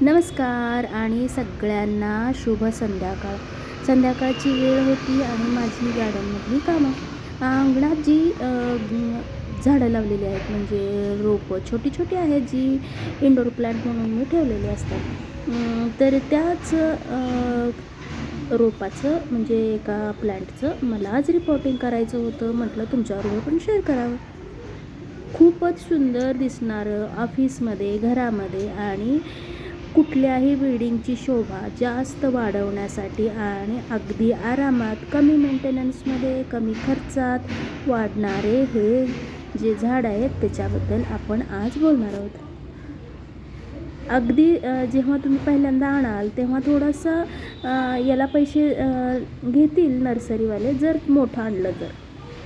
नमस्कार आणि सगळ्यांना शुभ संध्याकाळ. संध्याकाळची वेळ होती आणि माझी गार्डनमधली कामं. अंगणात जी झाडं लावलेली आहेत. म्हणजे रोपं छोटी छोटी आहेत जी इंडोर प्लांट म्हणून मी ठेवलेली असतात. तर त्याच रोपाचं म्हणजे एका प्लांटचं मला आज रिपोर्टिंग करायचं होतं. म्हटलं तुमच्याबरोबर पण शेअर करावं. खूपच सुंदर दिसणारं ऑफिसमध्ये घरामध्ये आणि कुठल्याही बिल्डिंगची शोभा जास्त वाढवण्यासाठी आणि अगदी आरामात कमी मेंटेनन्समध्ये कमी खर्चात वाढणारे हे जे झाड आहेत त्याच्याबद्दल आपण आज बोलणार आहोत. अगदी जेव्हा तुम्ही पहिल्यांदा आणाल तेव्हा थोडंसं याला पैसे घेतील नर्सरीवाले जर मोठं आणलं तर.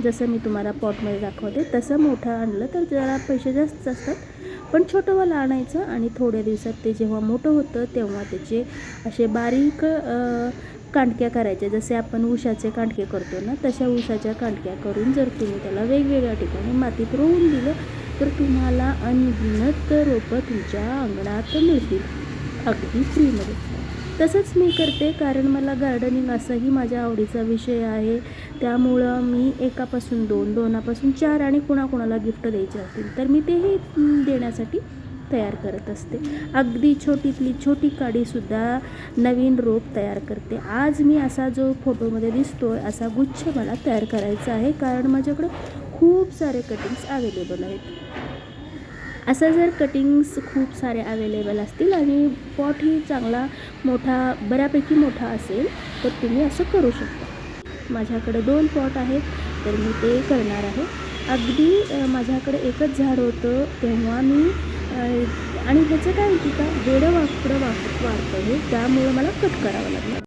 जसं मी तुम्हाला पॉटमध्ये दाखवते तसं मोठं आणलं तर जरा पैसे जास्त असतात. पण छोटंवालं आणायचं आणि थोड्या दिवसात ते जेव्हा मोठं होतं तेव्हा त्याचे असे बारीक कांडक्या करायच्या जसे आपण उशाचे कांडके करतो ना तशा उशाच्या कांडक्या करून जर तुम्ही त्याला वेगवेगळ्या ठिकाणी मातीत रोवून दिलं तर तुम्हाला अनगिनत रोपं तुमच्या अंगणात मिळतील. अगदी फ्रीमध्ये तसंच मी करते कारण मला गार्डनिंग असाही माझ्या आवडीचा विषय आहे. त्यामुळं मी एकापासून दोन दोनापासून चार आणि कुणाकुणाला गिफ्ट द्यायचे असतील तर मी तेही देण्यासाठी तयार करत असते. अगदी छोटीतली छोटी काडीसुद्धा नवीन रोप तयार करते. आज मी असा जो फोटोमध्ये दिसतोय असा गुच्छ मला तयार करायचा आहे कारण माझ्याकडं खूप सारे कटिंग्स अवेलेबल आहेत. असं जर कटिंग्स खूप सारे अवेलेबल असतील आणि पॉटही चांगला मोठा बऱ्यापैकी मोठा असेल तर तुम्ही असं करू शकता. माझ्याकडे दोन पॉट आहेत तर मी ते करणार आहे. अगदी माझ्याकडे एकच झाड होतं तेव्हा मी आणि ह्याचं काय होती का? वेडं वाकडं वाक वाढतं हे त्यामुळं मला कट करावं लागलं.